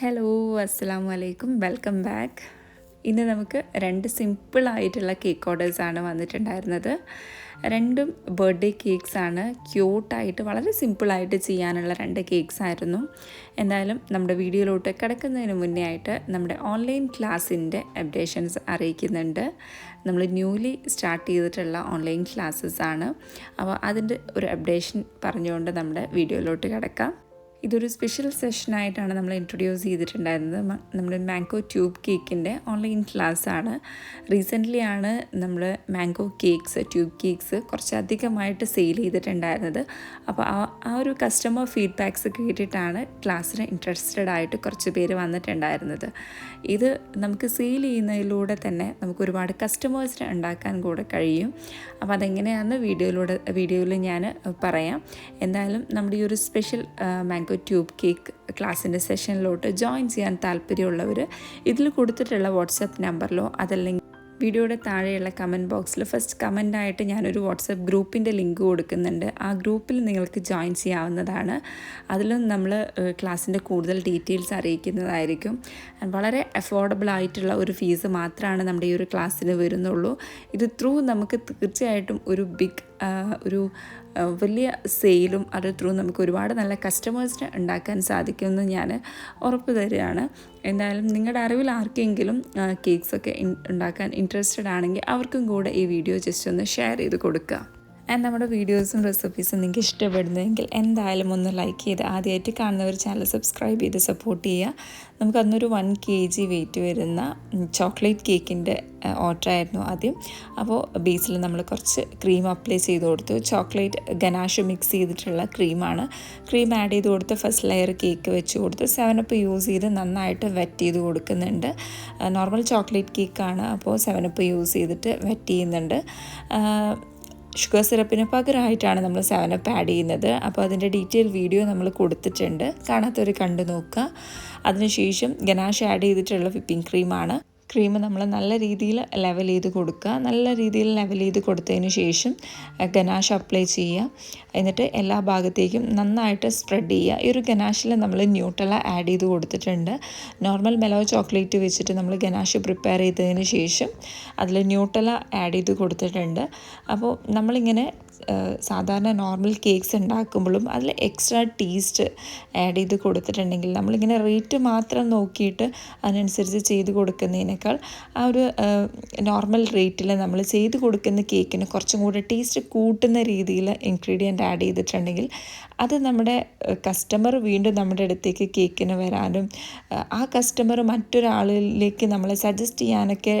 Hello അസ്സാം വലൈക്കും welcome back ഇന്ന് നമുക്ക് രണ്ട് സിമ്പിളായിട്ടുള്ള കേക്ക് ഓർഡേഴ്സാണ് വന്നിട്ടുണ്ടായിരുന്നത്. രണ്ടും ബർത്ത്ഡേ കേക്ക്സ് ആണ്. ക്യൂട്ടായിട്ട് വളരെ സിമ്പിളായിട്ട് ചെയ്യാനുള്ള രണ്ട് കേക്ക്സ് ആയിരുന്നു. എന്തായാലും നമ്മുടെ വീഡിയോയിലോട്ട് കിടക്കുന്നതിന് മുന്നേ ആയിട്ട് നമ്മുടെ ഓൺലൈൻ ക്ലാസ്സിന്റെ അപ്ഡേഷൻസ് അറിയിക്കുന്നുണ്ട്. നമ്മൾ ന്യൂലി സ്റ്റാർട്ട് ചെയ്തിട്ടുള്ള ഓൺലൈൻ ക്ലാസ്സസ് ആണ്. അപ്പോൾ അതിന്റെ ഒരു അപ്ഡേഷൻ പറഞ്ഞുകൊണ്ട് നമ്മുടെ വീഡിയോയിലോട്ട് കിടക്കാം. ഇതൊരു സ്പെഷ്യൽ സെഷനായിട്ടാണ് നമ്മൾ ഇൻട്രൊഡ്യൂസ് ചെയ്തിട്ടുണ്ടായിരുന്നത്. നമ്മുടെ മാംഗോ ട്യൂബ് കേക്കിന്റെ ഓൺലൈൻ ക്ലാസ്സാണ് റീസെന്റ്ലി ആണ് നമ്മൾ മാംഗോ കേക്ക്സ് ട്യൂബ് കേക്ക്സ് കുറച്ചധികമായിട്ട് സെയിൽ ചെയ്തിട്ടുണ്ടായിരുന്നത്. അപ്പോൾ ആ ആ ഒരു കസ്റ്റമർ ഫീഡ്ബാക്ക്സ് കേട്ടിട്ടാണ് ക്ലാസ്സിന് ഇൻട്രസ്റ്റഡ് ആയിട്ട് കുറച്ച് പേര് വന്നിട്ടുണ്ടായിരുന്നത്. ഇത് നമുക്ക് സെയിൽ ചെയ്യുന്നതിലൂടെ തന്നെ നമുക്ക് ഒരുപാട് കസ്റ്റമേഴ്സിനെ ഉണ്ടാക്കാൻ കൂടെ കഴിയും. അപ്പോൾ അതെങ്ങനെയാണെന്ന് വീഡിയോയിലൂടെ വീഡിയോയിൽ ഞാൻ പറയാം. എന്തായാലും നമ്മുടെ ഈ ഒരു സ്പെഷ്യൽ മാംഗോ ട്യൂബ് കേക്ക് ക്ലാസ്സിന്റെ സെഷനിലോട്ട് ജോയിൻ ചെയ്യാൻ താല്പര്യമുള്ളവർ ഇതിൽ കൊടുത്തിട്ടുള്ള വാട്സപ്പ് നമ്പറിലോ അതല്ലെങ്കിൽ വീഡിയോയുടെ താഴെയുള്ള കമന്റ് ബോക്സിൽ ഫസ്റ്റ് കമന്റായിട്ട് ഞാനൊരു വാട്സപ്പ് ഗ്രൂപ്പിന്റെ ലിങ്ക് കൊടുക്കുന്നുണ്ട്. ആ ഗ്രൂപ്പിൽ നിങ്ങൾക്ക് ജോയിൻ ചെയ്യാവുന്നതാണ്. അതിലും നമ്മൾ ക്ലാസ്സിന്റെ കൂടുതൽ ഡീറ്റെയിൽസ് അറിയിക്കുന്നതായിരിക്കും. വളരെ അഫോർഡബിൾ ആയിട്ടുള്ള ഒരു ഫീസ് മാത്രമാണ് നമ്മുടെ ഈ ഒരു ക്ലാസ്സിന് വരുന്നുള്ളൂ. ഇത് ത്രൂ നമുക്ക് തീർച്ചയായിട്ടും ഒരു ബിഗ് ഒരു വലിയ സെയിലും അത് ത്രൂ നമുക്ക് ഒരുപാട് നല്ല കസ്റ്റമേഴ്സിനെ ഉണ്ടാക്കാൻ സാധിക്കുമെന്ന് ഞാൻ ഉറപ്പ് തരികയാണ്. എന്തായാലും നിങ്ങളുടെ അറിവിൽ ആർക്കെങ്കിലും കേക്ക്സ് ഒക്കെ ഉണ്ടാക്കാൻ ഇൻട്രസ്റ്റഡ് ആണെങ്കിൽ അവർക്കും കൂടെ ഈ വീഡിയോ ജസ്റ്റ് ഒന്ന് ഷെയർ ചെയ്ത് കൊടുക്കുക. ആൻഡ് നമ്മുടെ വീഡിയോസും റെസിപ്പീസും നിങ്ങൾക്ക് ഇഷ്ടപ്പെടുന്നതെങ്കിൽ എന്തായാലും ഒന്ന് ലൈക്ക് ചെയ്ത് ആദ്യമായിട്ട് കാണുന്നവർ ചാനൽ സബ്സ്ക്രൈബ് ചെയ്ത് സപ്പോർട്ട് ചെയ്യുക. നമുക്ക് അന്നൊരു വൺ കെ ജി വെയിറ്റ് വരുന്ന ചോക്ലേറ്റ് കേക്കിന്റെ ഓർഡർ ആയിരുന്നു ആദ്യം. അപ്പോൾ ബേസിൽ നമ്മൾ കുറച്ച് ക്രീം അപ്ലൈ ചെയ്ത് കൊടുത്തു. ചോക്ലേറ്റ് ഗനാഷ് മിക്സ് ചെയ്തിട്ടുള്ള ക്രീമാണ് ക്രീം ആഡ് ചെയ്ത് കൊടുത്ത് ഫസ്റ്റ് ലെയർ കേക്ക് വെച്ച് കൊടുത്ത് സെവൻ അപ്പ് യൂസ് ചെയ്ത് നന്നായിട്ട് വെറ്റ് ചെയ്ത് കൊടുക്കുന്നുണ്ട്. നോർമൽ ചോക്ലേറ്റ് കേക്കാണ് അപ്പോൾ സെവൻ അപ്പ് യൂസ് ചെയ്തിട്ട് വെറ്റ് ചെയ്യുന്നുണ്ട്. ഷുഗർ സിറപ്പിന് പകരമായിട്ടാണ് നമ്മൾ സെവനപ്പ് ആഡ് ചെയ്യുന്നത്. അപ്പോൾ അതിന്റെ ഡീറ്റെയിൽ വീഡിയോ നമ്മൾ കൊടുത്തിട്ടുണ്ട്. കാണാത്തവർ കണ്ടു നോക്കുക. അതിനുശേഷം ഗനാഷ് ആഡ് ചെയ്തിട്ടുള്ള വിപ്പിംഗ് ക്രീമാണ് ക്രീം നമ്മൾ നല്ല രീതിയിൽ ലെവൽ ചെയ്ത് കൊടുക്കുക. നല്ല രീതിയിൽ ലെവൽ ചെയ്ത് കൊടുത്തതിന് ശേഷം ഗനാഷ് അപ്ലൈ ചെയ്യുക. എന്നിട്ട് എല്ലാ ഭാഗത്തേക്കും നന്നായിട്ട് സ്പ്രെഡ് ചെയ്യുക. ഈ ഒരു ഗനാഷിൽ നമ്മൾ ന്യൂട്ടല ആഡ് ചെയ്ത് കൊടുത്തിട്ടുണ്ട്. നോർമൽ മെലോ ചോക്ലേറ്റ് വെച്ചിട്ട് നമ്മൾ ഗനാഷ് പ്രിപ്പയർ ചെയ്തതിന് ശേഷം അതിൽ ന്യൂട്ടല ആഡ് ചെയ്ത് കൊടുത്തിട്ടുണ്ട്. അപ്പോൾ നമ്മളിങ്ങനെ സാധാരണ നോർമൽ കേക്ക്സ് ഉണ്ടാക്കുമ്പോഴും അതിൽ എക്സ്ട്രാ ടേസ്റ്റ് ആഡ് ചെയ്ത് കൊടുത്തിട്ടുണ്ടെങ്കിൽ നമ്മളിങ്ങനെ റേറ്റ് മാത്രം നോക്കിയിട്ട് അതിനനുസരിച്ച് ചെയ്ത് കൊടുക്കുന്നതിനേക്കാൾ ആ ഒരു നോർമൽ റേറ്റിൽ നമ്മൾ ചെയ്ത് കൊടുക്കുന്ന കേക്കിന് കുറച്ചും കൂടെ ടേസ്റ്റ് കൂട്ടുന്ന രീതിയിൽ ഇൻഗ്രീഡിയന്റ് ആഡ് ചെയ്തിട്ടുണ്ടെങ്കിൽ അത് നമ്മുടെ കസ്റ്റമർ വീണ്ടും നമ്മുടെ അടുത്തേക്ക് കേക്കിന് വരാനും ആ കസ്റ്റമർ മറ്റൊരാളിലേക്ക് നമ്മളെ സജസ്റ്റ് ചെയ്യാനൊക്കെ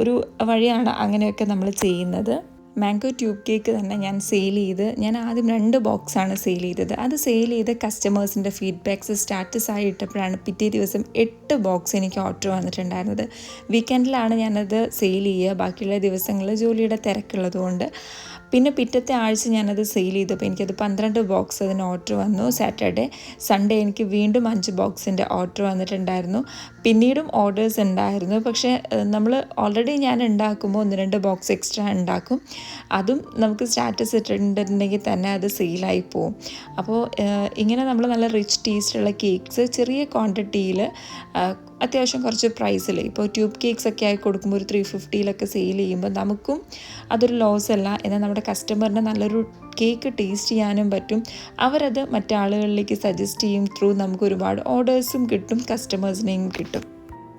ഒരു വഴിയാണ് അങ്ങനെയൊക്കെ നമ്മൾ ചെയ്യുന്നത്. മാംഗോ ട്യൂബ് കേക്ക് തന്നെ ഞാൻ സെയിൽ ചെയ്ത് ഞാൻ ആദ്യം രണ്ട് ബോക്സാണ് സെയിൽ ചെയ്തത്. അത് സെയിൽ ചെയ്ത് കസ്റ്റമേഴ്സിന്റെ ഫീഡ്ബാക്ക്സ് സ്റ്റാറ്റസ് ആയി ഇട്ടപ്പോഴാണ് പിറ്റേ ദിവസം എട്ട് ബോക്സ് എനിക്ക് ഓർഡർ വന്നിട്ടുണ്ടായിരുന്നത്. വീക്കെൻഡിലാണ് ഞാനത് സെയിൽ ചെയ്യുക. ബാക്കിയുള്ള ദിവസങ്ങളിൽ ജോലിയുടെ തിരക്കുള്ളതുകൊണ്ട് പിന്നെ പിറ്റത്തെ ആഴ്ച ഞാനത് സെയിൽ ചെയ്തപ്പോൾ എനിക്കത് പന്ത്രണ്ട് ബോക്സ് അതിന് ഓർഡർ വന്നു. സാറ്റർഡേ സൺഡേ എനിക്ക് വീണ്ടും അഞ്ച് ബോക്സിന്റെ ഓർഡർ വന്നിട്ടുണ്ടായിരുന്നു. പിന്നീടും ഓർഡേഴ്സ് ഉണ്ടായിരുന്നു. പക്ഷേ നമ്മൾ ഓൾറെഡി ഞാൻ ഉണ്ടാക്കുമ്പോൾ ഒന്ന് രണ്ട് ബോക്സ് എക്സ്ട്രാ ഉണ്ടാക്കും. അതും നമുക്ക് സ്റ്റാറ്റസ് ഇട്ടിട്ടുണ്ടെങ്കിൽ തന്നെ അത് സെയിലായി പോവും. അപ്പോൾ ഇങ്ങനെ നമ്മൾ നല്ല റിച്ച് ടേസ്റ്റുള്ള കേക്ക്സ് ചെറിയ ക്വാണ്ടിറ്റിയിൽ അത്യാവശ്യം കുറച്ച് പ്രൈസിൽ ഇപ്പോൾ ട്യൂബ് കേക്ക്സ് ഒക്കെ ആയി കൊടുക്കുമ്പോൾ ഒരു ത്രീ ഫിഫ്റ്റിയിലൊക്കെ സെയിൽ ചെയ്യുമ്പോൾ നമുക്കും അതൊരു ലോസ് അല്ല. എന്നാൽ നമ്മുടെ കസ്റ്റമറിന് നല്ലൊരു കേക്ക് ടേസ്റ്റ് ചെയ്യാനും പറ്റും. അവരത് മറ്റാളുകളിലേക്ക് സജസ്റ്റ് ചെയ്യും. ത്രൂ നമുക്ക് ഒരുപാട് ഓർഡേഴ്സും കിട്ടും. കസ്റ്റമേഴ്സിനെയും കിട്ടും.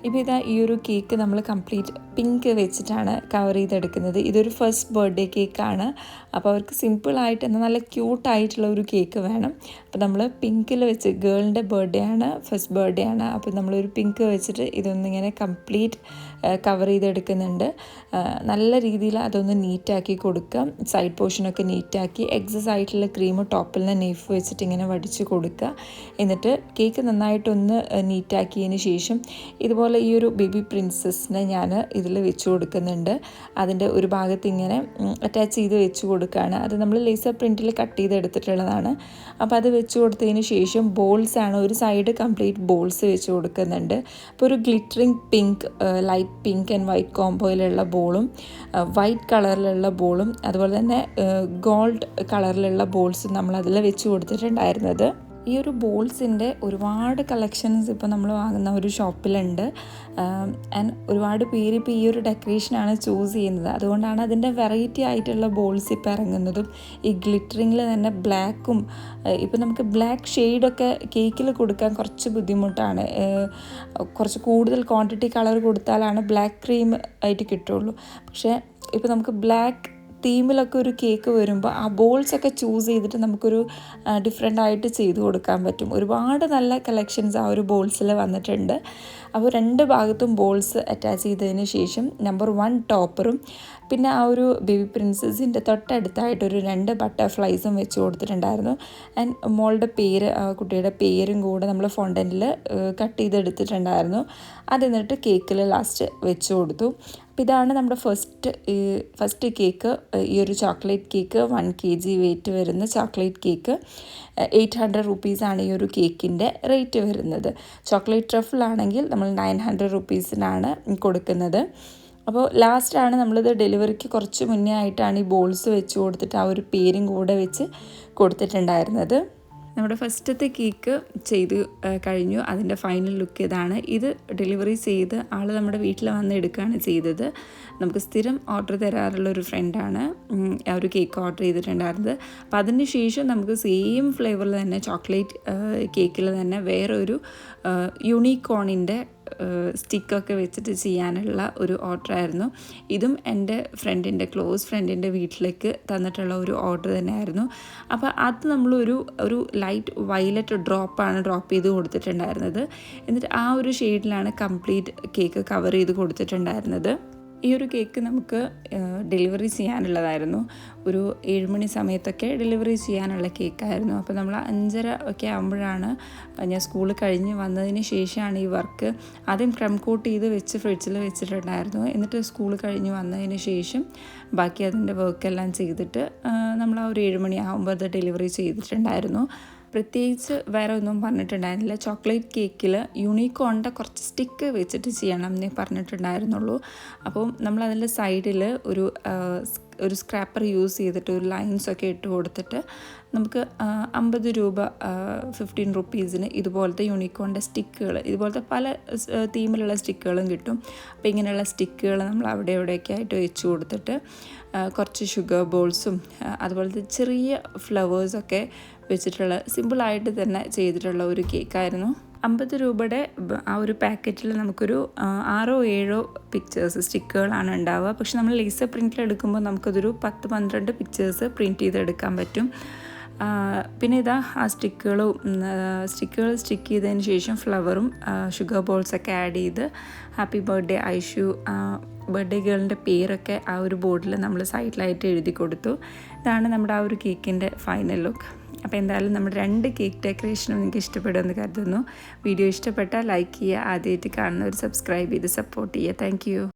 ഇപ്പോൾ ഇതാ ഈ ഒരു കേക്ക് നമ്മൾ കംപ്ലീറ്റ് പിങ്ക് വെച്ചിട്ടാണ് കവർ ചെയ്തെടുക്കുന്നത്. ഇതൊരു ഫസ്റ്റ് ബർത്ത്ഡേ കേക്കാണ്. അപ്പോൾ അവർക്ക് സിമ്പിളായിട്ട് എന്നാൽ നല്ല ക്യൂട്ടായിട്ടുള്ള ഒരു കേക്ക് വേണം. അപ്പോൾ നമ്മൾ പിങ്കിൽ വെച്ച് ഗേളിന്റെ ബർത്ത്ഡേ ആണ് ഫസ്റ്റ് ബർത്ത്ഡേ ആണ്. അപ്പോൾ നമ്മളൊരു പിങ്ക് വെച്ചിട്ട് ഇതൊന്നിങ്ങനെ കംപ്ലീറ്റ് കവർ ചെയ്തെടുക്കുന്നുണ്ട്. നല്ല രീതിയിൽ അതൊന്ന് നീറ്റാക്കി കൊടുക്കാം. സൈഡ് പോർഷനൊക്കെ നീറ്റാക്കി എക്സസ് ആയിട്ടുള്ള ക്രീം ടോപ്പിൽ നിന്ന് നെയ്ഫ് വെച്ചിട്ട് ഇങ്ങനെ വടിച്ച് കൊടുക്കുക. എന്നിട്ട് കേക്ക് നന്നായിട്ടൊന്ന് നീറ്റാക്കിയതിന് ശേഷം ഇതുപോലെ ഈ ഒരു ബേബി പ്രിൻസസ്സിനെ ഞാൻ ഇതിൽ വെച്ച് കൊടുക്കുന്നുണ്ട്. അതിന്റെ ഒരു ഭാഗത്ത് ഇങ്ങനെ അറ്റാച്ച് ചെയ്ത് വെച്ച് കൊടുക്കുകയാണ്. അത് നമ്മൾ ലേസർ പ്രിന്റിൽ കട്ട് ചെയ്തെടുത്തിട്ടുള്ളതാണ് അപ്പോൾ അത് വെച്ച് കൊടുത്തതിന് ശേഷം ബോൾസ് ആണ് ഒരു സൈഡ് കംപ്ലീറ്റ് ബോൾസ് വെച്ച് കൊടുക്കുന്നുണ്ട്. അപ്പോൾ ഒരു glittering pink light pink and white കോംബോയിലുള്ള ബോളും വൈറ്റ് കളറിലുള്ള ബോളും അതുപോലെ തന്നെ ഗോൾഡ് കളറിലുള്ള ബോൾസും നമ്മൾ അതിൽ വെച്ച് കൊടുത്തിട്ടുണ്ടായിരുന്നത്. ഈ ഒരു ബോൾസിന്റെ ഒരുപാട് കളക്ഷൻസ് ഇപ്പോൾ നമ്മൾ വാങ്ങുന്ന ഒരു ഷോപ്പിലുണ്ട്. ആൻഡ് ഒരുപാട് പേര് ഇപ്പോൾ ഈ ഒരു ഡെക്കറേഷനാണ് ചൂസ് ചെയ്യുന്നത്. അതുകൊണ്ടാണ് അതിന്റെ വെറൈറ്റി ആയിട്ടുള്ള ബോൾസ് ഇപ്പോൾ ഇറങ്ങുന്നതും ഈ ഗ്ലിറ്ററിങ്ങിൽ തന്നെ ബ്ലാക്കും ഇപ്പോൾ നമുക്ക് ബ്ലാക്ക് ഷെയ്ഡൊക്കെ കേക്കിൽ കൊടുക്കാൻ കുറച്ച് ബുദ്ധിമുട്ടാണ്. കുറച്ച് കൂടുതൽ ക്വാണ്ടിറ്റി കളർ കൊടുത്താലാണ് ബ്ലാക്ക് ക്രീം ആയിട്ട് കിട്ടുള്ളൂ പക്ഷേ ഇപ്പോൾ നമുക്ക് ബ്ലാക്ക് തീമിലൊക്കെ ഒരു കേക്ക് വരുമ്പോൾ ആ ബോൾസൊക്കെ ചൂസ് ചെയ്തിട്ട് നമുക്കൊരു ഡിഫറെന്റ് ആയിട്ട് ചെയ്തു കൊടുക്കാൻ പറ്റും. ഒരുപാട് നല്ല കളക്ഷൻസ് ആ ഒരു ബോൾസിൽ വന്നിട്ടുണ്ട്. അപ്പോൾ രണ്ട് ഭാഗത്തും ബോൾസ് അറ്റാച്ച് ചെയ്തതിന് ശേഷം നമ്പർ വൺ ടോപ്പറും പിന്നെ ആ ഒരു ബേബി പ്രിൻസസിന്റെ തൊട്ടടുത്തായിട്ടൊരു രണ്ട് ബട്ടർഫ്ലൈസും വെച്ച് കൊടുത്തിട്ടുണ്ടായിരുന്നു. ആൻഡ് മോളുടെ പേര് കുട്ടിയുടെ പേരും കൂടെ നമ്മൾ ഫോണ്ടനിൽ കട്ട് ചെയ്തെടുത്തിട്ടുണ്ടായിരുന്നു. അത് എന്നിട്ട് കേക്കിൽ ലാസ്റ്റ് വെച്ച് കൊടുത്തു. ഇതാണ് നമ്മുടെ ഫസ്റ്റ് ഫസ്റ്റ് കേക്ക് ഈ ഒരു chocolate cake one K G weight വരുന്ന ചോക്ലേറ്റ് കേക്ക് എയ്റ്റ് ഹൺഡ്രഡ് റുപ്പീസാണ് ഈ ഒരു കേക്കിന്റെ റേറ്റ് വരുന്നത്. ചോക്ലേറ്റ് ട്രഫിലാണെങ്കിൽ നമ്മൾ നയൻ ഹൺഡ്രഡ് റുപ്പീസിനാണ് കൊടുക്കുന്നത്. അപ്പോൾ ലാസ്റ്റാണ് നമ്മളിത് ഡെലിവറിക്ക് കുറച്ച് മുന്നേ ആയിട്ടാണ് ഈ ബോൾസ് വെച്ച് കൊടുത്തിട്ട് ആ ഒരു പേരും കൂടെ വെച്ച് കൊടുത്തിട്ടുണ്ടായിരുന്നത്. നമ്മുടെ ഫസ്റ്റത്തെ കേക്ക് ചെയ്ത് കഴിഞ്ഞു. അതിന്റെ ഫൈനൽ ലുക്ക് ഇതാണ്. ഇത് ഡെലിവറി ചെയ്ത് ആൾ നമ്മുടെ വീട്ടിൽ വന്ന് എടുക്കുകയാണ് ചെയ്തത്. നമുക്ക് സ്ഥിരം ഓർഡർ തരാറുള്ള ഒരു ഫ്രണ്ടാണ് ആ ഒരു കേക്ക് ഓർഡർ ചെയ്തിട്ടുണ്ടായിരുന്നത്. അപ്പോൾ അതിന് ശേഷം നമുക്ക് സെയിം ഫ്ലേവറിൽ തന്നെ ചോക്ലേറ്റ് കേക്കിൽ തന്നെ വേറൊരു യൂണിക്കോണിന്റെ സ്റ്റിക്കൊക്കെ വെച്ചിട്ട് ചെയ്യാനുള്ള ഒരു ഓർഡർ ആയിരുന്നു. ഇതും എന്റെ ഫ്രണ്ടിന്റെ ക്ലോസ് ഫ്രണ്ടിന്റെ വീട്ടിലേക്ക് തന്നിട്ടുള്ള ഒരു ഓർഡർ തന്നെയായിരുന്നു. അപ്പോൾ അത് നമ്മളൊരു ഒരു ലൈറ്റ് വയലറ്റ് ഡ്രോപ്പാണ് ഡ്രോപ്പ് ചെയ്ത് കൊടുത്തിട്ടുണ്ടായിരുന്നത്. എന്നിട്ട് ആ ഒരു ഷെയ്ഡിലാണ് കംപ്ലീറ്റ് കേക്ക് കവർ ചെയ്ത് കൊടുത്തിട്ടുണ്ടായിരുന്നത്. ഈ ഒരു കേക്ക് നമുക്ക് ഡെലിവറി ചെയ്യാനുള്ളതായിരുന്നു. ഒരു ഏഴുമണി സമയത്തൊക്കെ ഡെലിവറി ചെയ്യാനുള്ള കേക്കായിരുന്നു. അപ്പോൾ നമ്മൾ അഞ്ചര ഒക്കെ ആകുമ്പോഴാണ് ഞാൻ സ്കൂൾ കഴിഞ്ഞ് വന്നതിന് ശേഷമാണ് ഈ വർക്ക്. ആദ്യം ക്രം കോട്ട് ചെയ്ത് വെച്ച് ഫ്രിഡ്ജിൽ വെച്ചിട്ടുണ്ടായിരുന്നു. എന്നിട്ട് സ്കൂൾ കഴിഞ്ഞ് വന്നതിന് ശേഷം ബാക്കി അതിന്റെ വർക്കെല്ലാം ചെയ്തിട്ട് നമ്മൾ ആ ഒരു ഏഴുമണി ആകുമ്പോൾ അത് ഡെലിവറി ചെയ്തിട്ടുണ്ടായിരുന്നു. പ്രത്യേകിച്ച് വേറെ ഒന്നും പറഞ്ഞിട്ടുണ്ടായിരുന്നില്ല. ചോക്ലേറ്റ് കേക്കിൽ യൂണിക്കോണിന്റെ കുറച്ച് സ്റ്റിക്ക് വെച്ചിട്ട് ചെയ്യണം എന്നേ പറഞ്ഞിട്ടുണ്ടായിരുന്നുള്ളൂ. അപ്പം നമ്മൾ അതിന്റെ സൈഡിൽ ഒരു ഒരു സ്ക്രാപ്പർ യൂസ് ചെയ്തിട്ട് ഒരു ലൈൻസ് ഒക്കെ ഇട്ട് കൊടുത്തിട്ട് നമുക്ക് അമ്പത് രൂപ ഫിഫ്റ്റീൻ റുപ്പീസിന് ഇതുപോലത്തെ യൂണിക്കോണിന്റെ സ്റ്റിക്കുകൾ ഇതുപോലത്തെ പല തീമിലുള്ള സ്റ്റിക്കുകളും കിട്ടും. അപ്പോൾ ഇങ്ങനെയുള്ള സ്റ്റിക്കുകൾ നമ്മൾ അവിടെ എവിടെയൊക്കെ ആയിട്ട് വെച്ച് കൊടുത്തിട്ട് കുറച്ച് ഷുഗർ ബോൾസും അതുപോലത്തെ ചെറിയ ഫ്ലവേഴ്സൊക്കെ വെച്ചിട്ടുള്ള സിമ്പിളായിട്ട് തന്നെ ചെയ്തിട്ടുള്ള ഒരു കേക്കായിരുന്നു. അമ്പത് രൂപയുടെ ആ ഒരു പാക്കറ്റിൽ നമുക്കൊരു ആറോ ഏഴോ പിക്ചേഴ്സ് സ്റ്റിക്കുകളാണ് ഉണ്ടാവുക. പക്ഷെ നമ്മൾ ലേസർ പ്രിന്റിൽ എടുക്കുമ്പോൾ നമുക്കതൊരു പത്ത് പന്ത്രണ്ട് പിക്ചേഴ്സ് പ്രിന്റ് ചെയ്തെടുക്കാൻ പറ്റും. പിന്നെ ഇതാ ആ സ്റ്റിക്കുകളും സ്റ്റിക്കുകൾ സ്റ്റിക്ക് ചെയ്തതിന് ശേഷം ഫ്ലവറും ഷുഗർ ബോൾസൊക്കെ ആഡ് ചെയ്ത് ഹാപ്പി ബർത്ത്ഡേ ഐഷു ബർത്ത്ഡേ ഗേളിന്റെ പേരൊക്കെ ആ ഒരു ബോർഡിൽ നമ്മൾ സൈഡിലായിട്ട് എഴുതി കൊടുത്തു. ഇതാണ് നമ്മുടെ ആ ഒരു കേക്കിന്റെ ഫൈനൽ ലുക്ക് അപ്പോൾ എന്തായാലും നമ്മുടെ രണ്ട് കേക്ക് ഡെക്കറേഷനും നിങ്ങൾക്ക് ഇഷ്ടപ്പെടുമെന്ന് കരുതുന്നു. വീഡിയോ ഇഷ്ടപ്പെട്ടാൽ ലൈക്ക് ചെയ്യുക ആദ്യമായിട്ട് കാണുന്നവർ സബ്സ്ക്രൈബ് ചെയ്ത് സപ്പോർട്ട് ചെയ്യുക. താങ്ക്